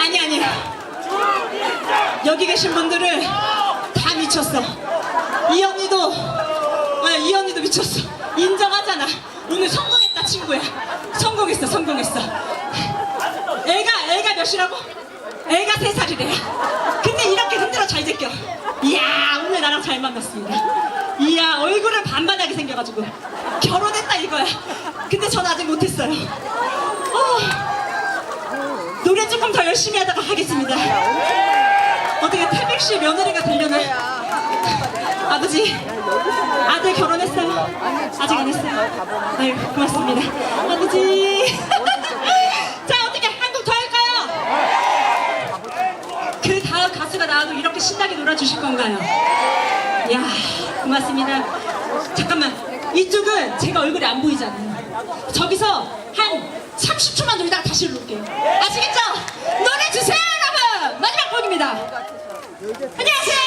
아니 아니 여기 계신 분들은 다 미쳤어. 이 언니도 아, 이 언니도 미쳤어. 인정하잖아. 오늘 성공했다 친구야. 성공했어 성공했어. 애가 애가 몇이라고? 애가 세 살이래 근데 이렇게 흔들어 잘 제껴. 이야 오늘 나랑 잘 만났습니다. 이야 얼굴은 반반하게 생겨가지고. 결혼했다 이거야. 근데 전 아직 못했어요. 어, 노래 조금 더 열심히 하다가 하겠습니다. 어떻게 태백시 며느리가 되려나 아버지 아들 결혼했어요? 아직 안 했어요? 아유 고맙습니다 아버지 자 어떻게 한곡 더 할까요? 그 다음 가수가 나와도 이렇게 신나게 놀아주실 건가요? 이야 고맙습니다 잠깐만 이쪽은 제가 얼굴이 안 보이잖아요 저기서 한 30초만 놀다가 다시 올게요 아시겠죠? 노래 주세요 여러분 마지막 곡입니다 안녕하세요